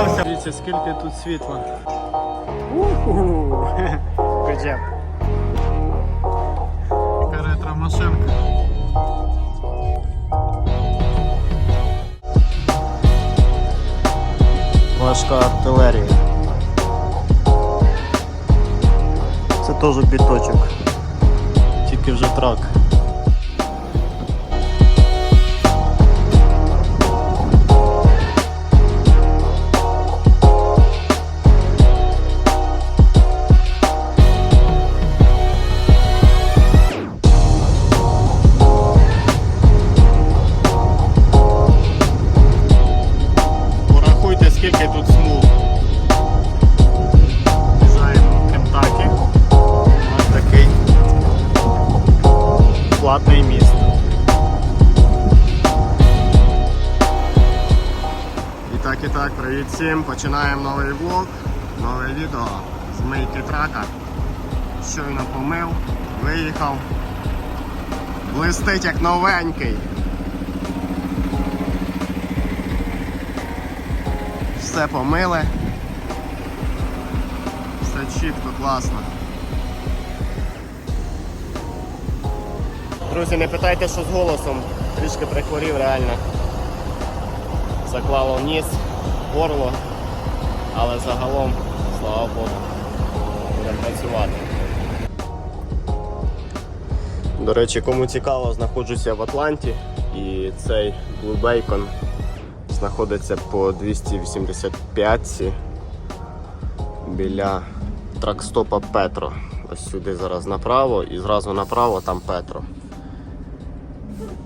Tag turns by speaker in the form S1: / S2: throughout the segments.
S1: Попався. Дивіться, скільки тут світла. Уху. Good Ретро машинка. Важка артилерія. Це теж біточок. Тільки вже трак. Всім. Починаємо новий влог, нове відео з мийки трака. Щойно помив, виїхав. Блистить як новенький. Все помили. Все чітко, класно. Друзі, не питайте, що з голосом. Трішки прихворів реально. Заклало ніс, горло, але загалом, слава Богу, будемо працювати. До речі, кому цікаво, знаходжуся в Атланті і цей Blue Bacon знаходиться по 285 біля тракстопа Петро. Ось сюди зараз направо і зразу направо там Петро.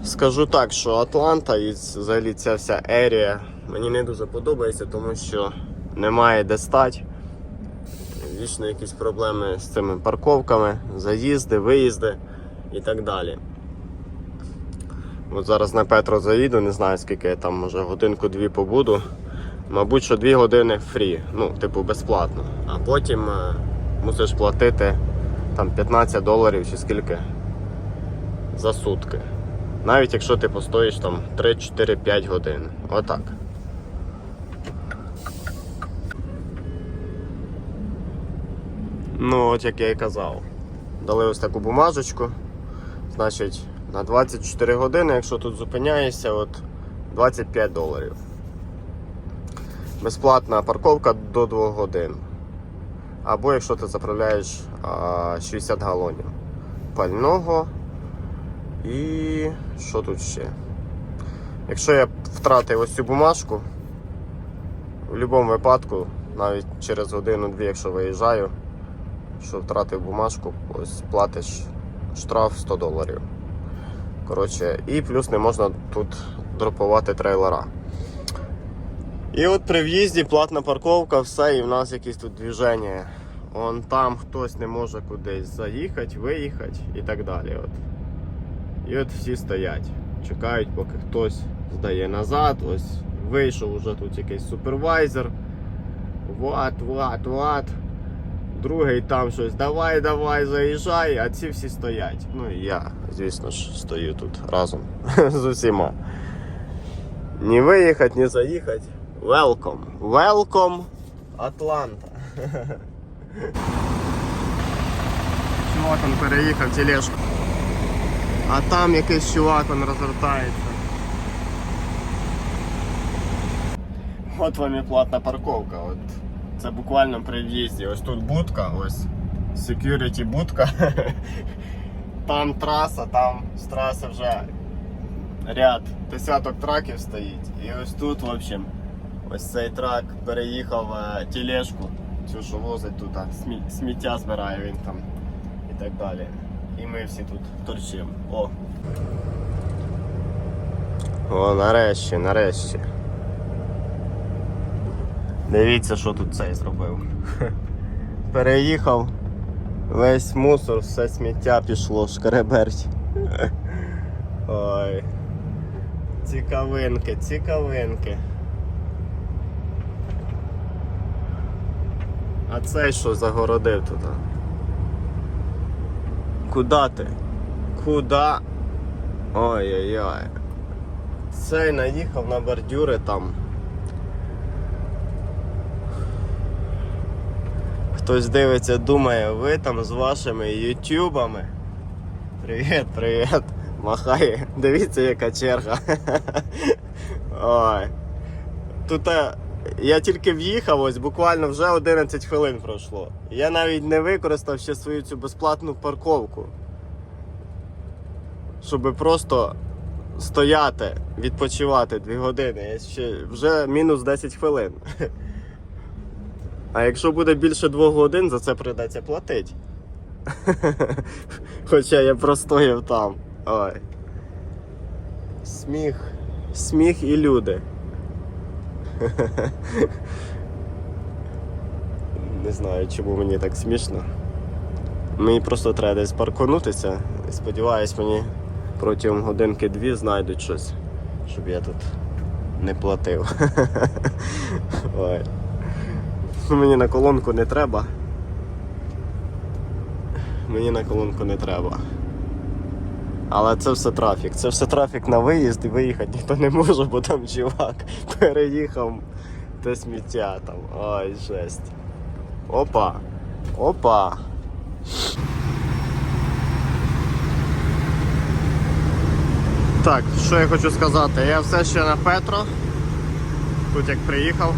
S1: Скажу так, що Атланта і взагалі ця вся ерія мені не дуже подобається, тому що немає де стати. Вічно якісь проблеми з цими парковками, заїзди, виїзди і так далі. От зараз на Петро заїду, не знаю скільки я там, може годинку-дві побуду. Мабуть, що дві години фрі, ну, типу, безплатно. А потім е, мусиш платити там 15 доларів чи скільки за сутки. Навіть якщо ти постоїш там 3-4-5 годин. Отак. Ну, от як я і казав. Дали ось таку бумажечку. Значить, на 24 години, якщо тут зупиняєшся, от 25 доларів. Безплатна парковка до 2 годин. Або якщо ти заправляєш а, 60 галонів пального. І що тут ще? Якщо я втратив ось цю бумажку, в будь-якому випадку, навіть через годину-дві, якщо виїжджаю, що втратив бумажку, ось платиш штраф 100 доларів. Коротше, і плюс не можна тут дропувати трейлера. І от при в'їзді платна парковка, все, і в нас якісь тут движення. Вон там хтось не може кудись заїхати, виїхати і так далі. От. І от всі стоять, чекають, поки хтось здає назад. Ось вийшов уже тут якийсь супервайзер. Ват, ват, ват. Другий там щось давай, давай, заїжджай, а ці всі стоять. Ну і я, звісно ж, стою тут разом з усіма. Ні виїхати, ні заїхати. Welcome. Welcome, Атланта. Чувак он переїхав тележку. А там якийсь чувак он розвертається. От вам і платна парковка. От. Це буквально при в'їзді. Ось тут будка, ось security будка. Там траса, там з траси вже ряд десяток траків стоїть. І ось тут, в общем, ось цей трак переїхав е, тележку, цю що возить тут, сміття збирає він там і так далі. І ми всі тут торчимо. О. О, нарешті, нарешті. Дивіться, що тут цей зробив. Переїхав, весь мусор, все сміття пішло, шкереберть. Ой. Цікавинки, цікавинки. А цей що загородив тут? а? Куда ти? Куда? Ой-ой-ой. Цей наїхав на бордюри там. Хтось дивиться, думає, ви там з вашими ютубами. Привіт, привіт. Махає. Дивіться, яка черга. Ой. Тут е, я тільки в'їхав, ось буквально вже 11 хвилин пройшло. Я навіть не використав ще свою цю безплатну парковку. Щоб просто стояти, відпочивати 2 години. Я ще вже мінус 10 хвилин. А якщо буде більше 2 годин, за це прийдеться платити. Хоча я простояв там. Ой. Сміх. Сміх і люди. Не знаю, чому мені так смішно. Мені просто треба десь паркунутися. Сподіваюсь, мені протягом годинки-дві знайдуть щось, щоб я тут не платив. Ой. Мені на колонку не треба. Мені на колонку не треба. Але це все трафік. Це все трафік на виїзд і виїхати ніхто не може, бо там чувак переїхав те сміття там. Ой, жесть. Опа. Опа. Так, що я хочу сказати? Я все ще на Петро. Тут як приїхав.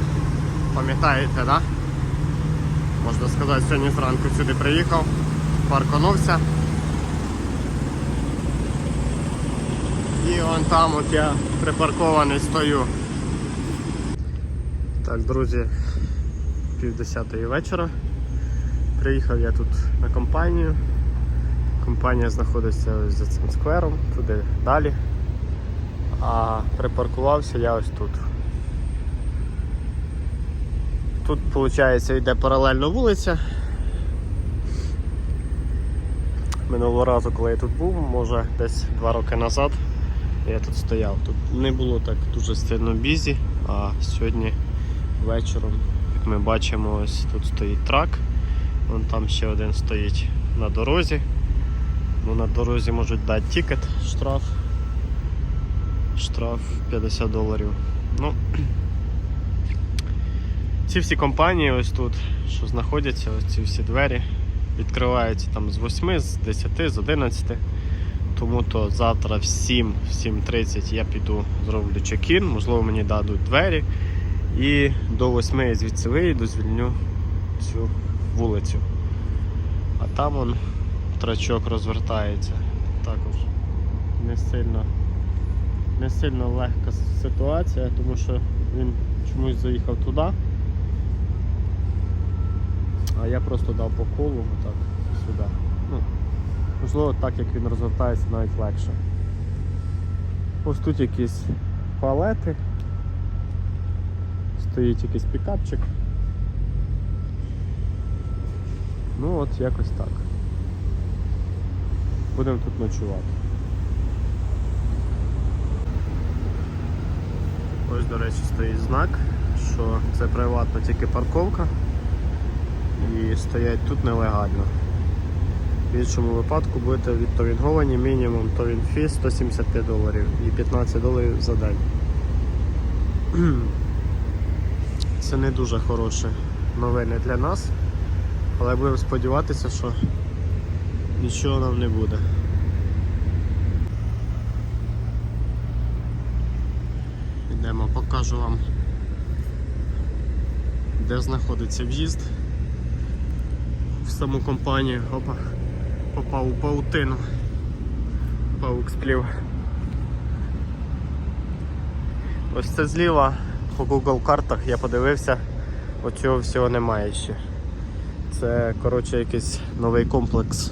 S1: Пам'ятаєте, так? Да? Можна сказати, сьогодні зранку сюди приїхав, парконувся. І вон там от я припаркований стою. Так, друзі, пів десятої вечора. Приїхав я тут на компанію. Компанія знаходиться ось за цим сквером, туди далі. А припаркувався я ось тут. Тут, виходить, йде паралельно вулиця. Минулого разу, коли я тут був, може десь два роки назад, я тут стояв. Тут не було так дуже сильно бізі, а сьогодні вечором, як ми бачимо, ось тут стоїть трак, вон там ще один стоїть на дорозі. Ну, на дорозі можуть дати тікет, штраф. Штраф 50 доларів. Ну, ці всі компанії ось тут, що знаходяться, ось ці всі двері, відкриваються там з 8, з 10, з 11. Тому то завтра в 7, в 7.30 я піду, зроблю чек-ін, можливо мені дадуть двері. І до 8 я звідси вийду, звільню цю вулицю. А там он трачок розвертається. Також не сильно, не сильно легка ситуація, тому що він чомусь заїхав туди. А я просто дав по колу отак сюди. Ну, можливо, так як він розвертається навіть легше. Ось тут якісь палети. Стоїть якийсь пікапчик. Ну от якось так. Будемо тут ночувати. Ось, до речі, стоїть знак, що це приватна тільки парковка і стоять тут нелегально. В іншому випадку будете відторговані мінімум товін фі 175 доларів і 15 доларів за день. Це не дуже хороші новини для нас, але будемо сподіватися, що нічого нам не буде. Йдемо, покажу вам, де знаходиться в'їзд в саму компанію. Опа, попав у паутину. Паук сплів. Ось це зліва по Google картах я подивився, оцього всього немає ще. Це коротше якийсь новий комплекс.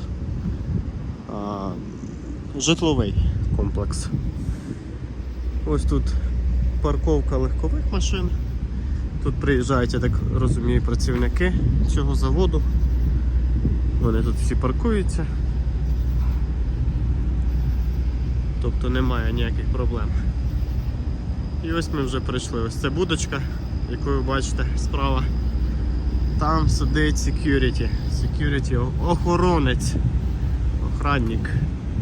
S1: А, житловий комплекс. Ось тут парковка легкових машин. Тут приїжджають, я так розумію, працівники цього заводу. Вони тут всі паркуються. Тобто немає ніяких проблем. І ось ми вже прийшли. Ось це будочка, яку ви бачите справа. Там сидить security. Security охоронець. Охранник.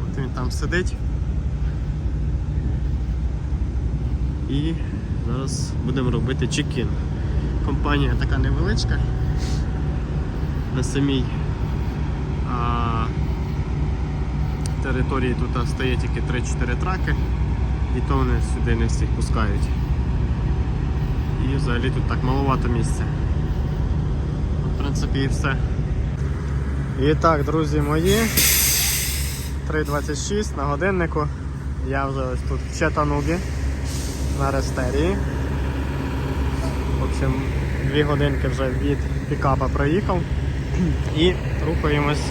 S1: От він там сидить. І зараз будемо робити чекін. Компанія така невеличка. на самій території тут стає тільки 3-4 траки, і то вони сюди не всіх пускають. І взагалі тут так маловато місця. В принципі і все. І так, друзі мої, 3.26 на годиннику. Я вже ось тут в Четанугі на Рестерії. В общем, дві годинки вже від пікапа проїхав і рухаємось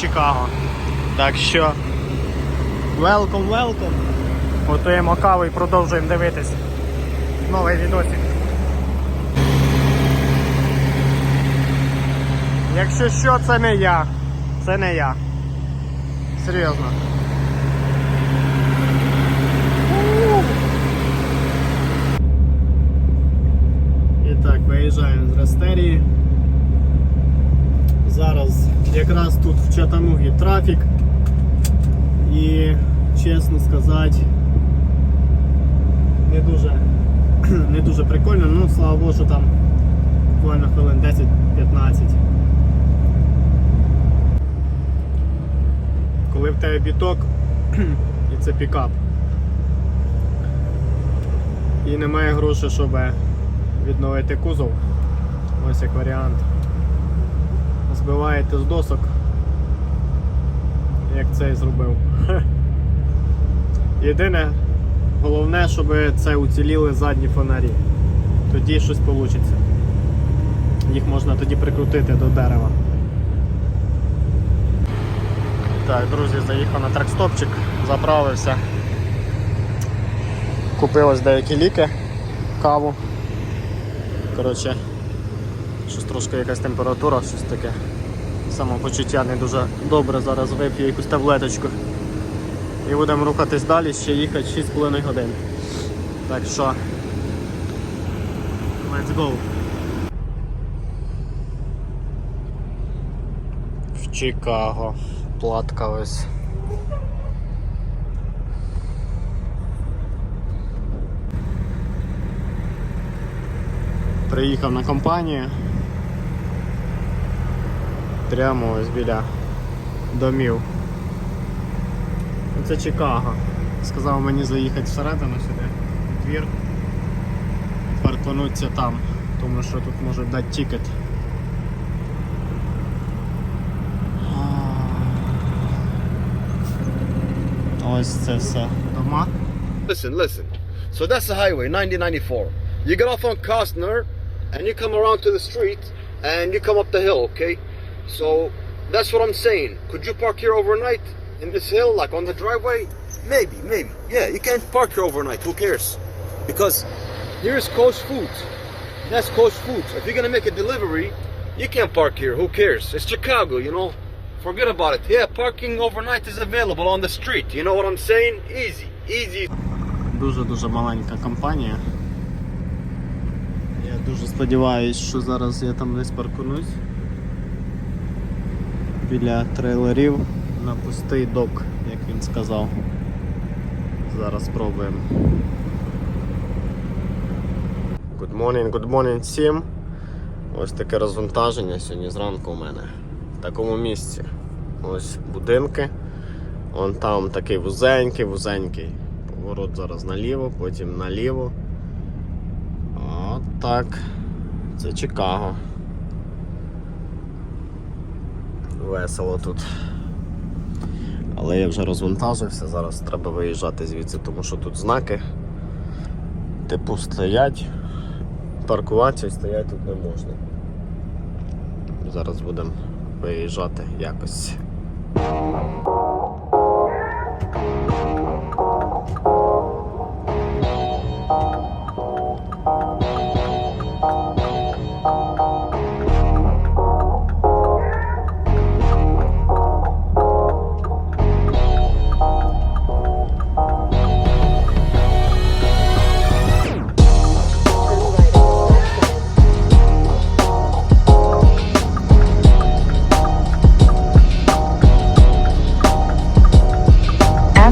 S1: Чикаго. Так що welcome, welcome. Готуємо каву і продовжуємо дивитись новий відосик. Якщо що, це не я. Це не я. Серйозно. І так, виїжджаємо з Растерії. Якраз тут в Чатанугі трафік. І чесно сказати, не дуже, не дуже прикольно, ну слава Богу, що там буквально хвилин 10-15. Коли в тебе біток і це пікап. І немає грошей, щоб відновити кузов. Ось як варіант. Збиваєте з досок, як цей зробив. Єдине, головне, щоб це уціліли задні фонарі. Тоді щось вийде. Їх можна тоді прикрутити до дерева. Так, друзі, заїхав на тракстопчик, заправився. Купив ось деякі ліки, каву. Коротше, щось трошки якась температура, щось таке. Самопочуття не дуже добре. Зараз вип'ю якусь таблеточку. І будемо рухатись далі, ще їхати 6,5 годин. Так що let's go. В Чикаго. Платка ось. Приїхав на компанію. Прямо ось біля домів. Це Чикаго. Сказав мені заїхати всередину сюди, двір, паркануться там, тому що тут можуть дати тікет. Ось це все дома.
S2: Listen, listen. So that's the highway, 9094. You get off on Costner and you come around to the street and you come up the hill, okay? So that's what I'm saying. Could you park here overnight in this hill, like on the driveway? Maybe, maybe. Yeah, you can't park here overnight. Who cares? Because here's Coast Foods. That's Coast Foods. If you're gonna make a delivery, you can't park here. Who cares? It's Chicago, you know. Forget about it. Yeah, parking overnight is available on the street. You know what I'm saying? Easy, easy.
S1: Дуже-дуже маленька компанія. Я дуже сподіваюся, що зараз я там десь паркунусь Біля трейлерів на пустий док, як він сказав. Зараз спробуємо. Good morning, good morning всім. Ось таке розвантаження сьогодні зранку у мене. В такому місці. Ось будинки. Вон там такий вузенький, вузенький. Поворот зараз наліво, потім наліво. От так. Це Чикаго. Весело тут. Але я вже розвантажився, зараз треба виїжджати звідси, тому що тут знаки. Типу стоять, паркуватися і стояти тут не можна. Зараз будемо виїжджати якось.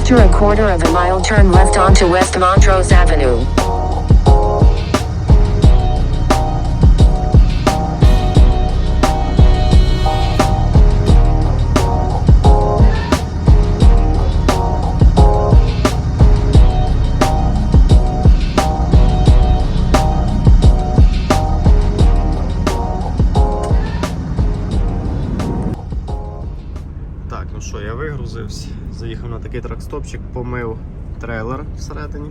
S3: After a quarter of a mile turn left onto West Montrose Avenue.
S1: Тракстопчик, помив трейлер всередині.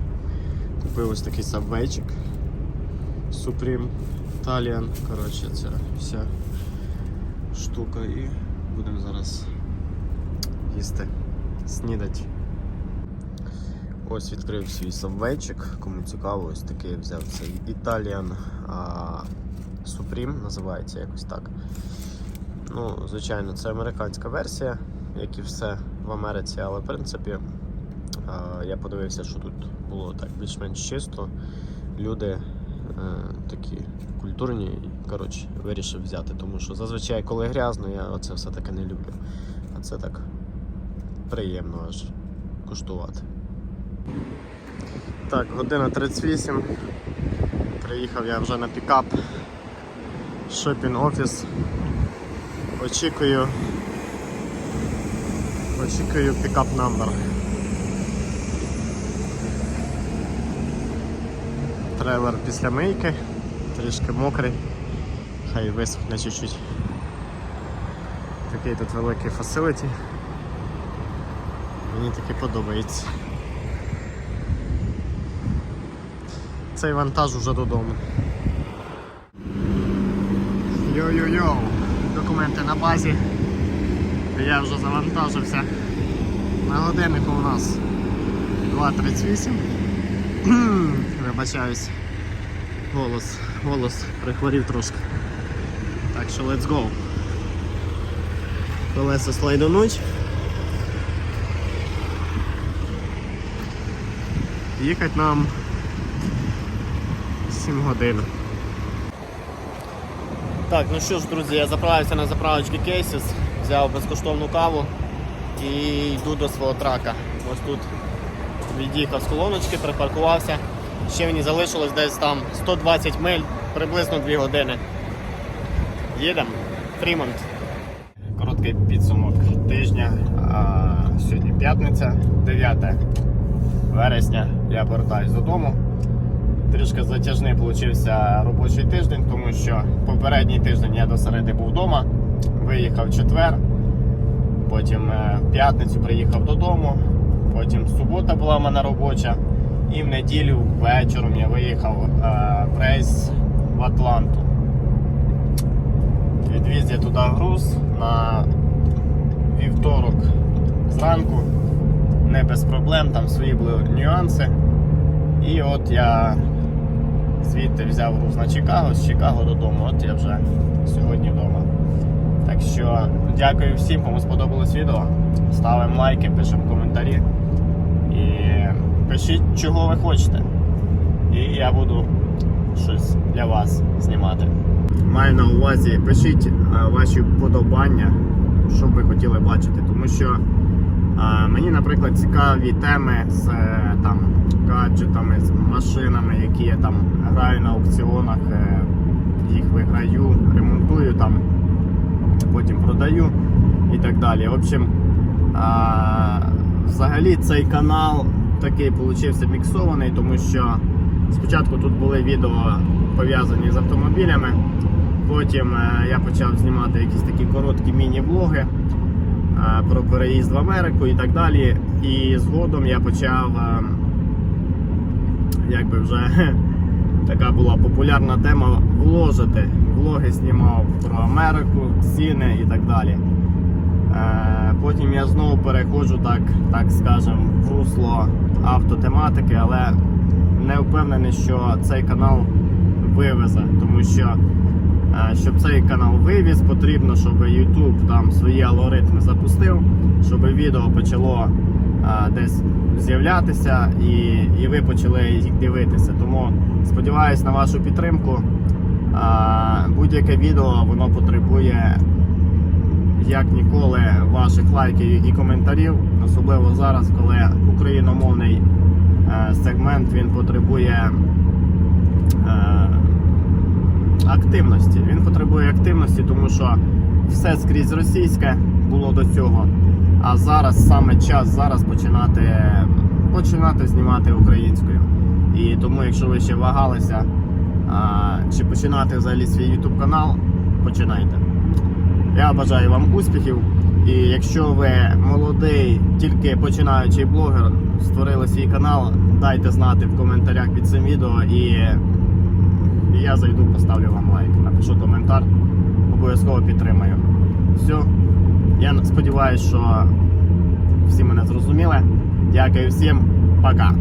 S1: Купив ось такий сабвейчик. Supreme Italian. Коротше, ця вся штука і будемо зараз їсти, снідати. Ось відкрив свій сабвейчик, кому цікаво, ось такий взяв цей Italian Supreme, називається якось так. Ну, звичайно, це американська версія, як і все в Америці, але в принципі я подивився, що тут було так більш-менш чисто. Люди е, такі культурні і коротше, вирішив взяти, тому що зазвичай, коли грязно, я оце все таки не люблю. А це так приємно аж куштувати. Так, година 38. Приїхав я вже на пікап. Шопінг офіс. Очікую. Очікую пікап номер. Трейлер після мийки, трішки мокрий, хай висохне чуть-чуть. Такий тут великий фасиліті. Мені таки подобається. Цей вантаж уже додому. Йо-йо-йо, документи на базі. Я вже завантажився. На годиннику у нас 2.38. Вибачаюсь. Голос, голос прихворів трошки. Так що let's go. Колеса слайдонуть. Їхати нам 7 годин. Так, ну що ж, друзі, я заправився на заправочці Cases, взяв безкоштовну каву і йду до свого трака. Ось тут від'їхав з колоночки, припаркувався. Ще мені залишилось десь там 120 миль, приблизно 2 години. Їдемо. Фрімонт. Короткий підсумок тижня. А, сьогодні п'ятниця, 9 вересня. Я повертаюсь додому. Трішки затяжний получився робочий тиждень, тому що попередній тиждень я до середи був вдома, виїхав четвер, потім е, в п'ятницю приїхав додому, потім субота була в мене робоча, і в неділю вечором я виїхав е, в рейс в Атланту. Відвіз я туди груз на вівторок зранку, не без проблем, там свої були нюанси. І от я звідти взяв груз на Чикаго, з Чикаго додому. От я вже сьогодні вдома. Так що дякую всім, кому сподобалось відео. Ставимо лайки, пишемо коментарі. І пишіть, чого ви хочете. І я буду щось для вас знімати. Маю на увазі, пишіть е, ваші вподобання, що ви хотіли бачити, тому що а, Мені, наприклад, цікаві теми з е, там гаджетами, з машинами, які я там граю на аукціонах, е, їх виграю, ремонтую там, потім продаю і так далі. В общем, а, взагалі цей канал такий получився міксований, тому що спочатку тут були відео пов'язані з автомобілями, потім е, я почав знімати якісь такі короткі міні-влоги е, про переїзд в Америку і так далі. І згодом я почав, е, якби вже така була популярна тема вложити. Влоги знімав про Америку, ціни і так далі. Е, Потім я знову переходжу, так, так скажем, в русло автотематики, але не впевнений, що цей канал вивезе, тому що Е, Щоб цей канал вивіз, потрібно, щоб YouTube там свої алгоритми запустив, щоб відео почало е, десь з'являтися і, і ви почали їх дивитися. Тому сподіваюсь на вашу підтримку. Будь-яке відео воно потребує як ніколи ваших лайків і коментарів, особливо зараз, коли україномовний е, сегмент він потребує. е, активності. Він потребує активності, тому що все скрізь російське було до цього. А зараз саме час зараз починати, починати знімати українською. І тому, якщо ви ще вагалися, а, чи починати взагалі свій YouTube канал, починайте. Я бажаю вам успіхів І якщо ви молодий, тільки починаючий блогер, створили свій канал, дайте знати в коментарях під цим відео і я зайду, поставлю вам лайк, напишу коментар, обов'язково підтримаю. Все. Я сподіваюся, що всі мене зрозуміли. Дякую всім, пока.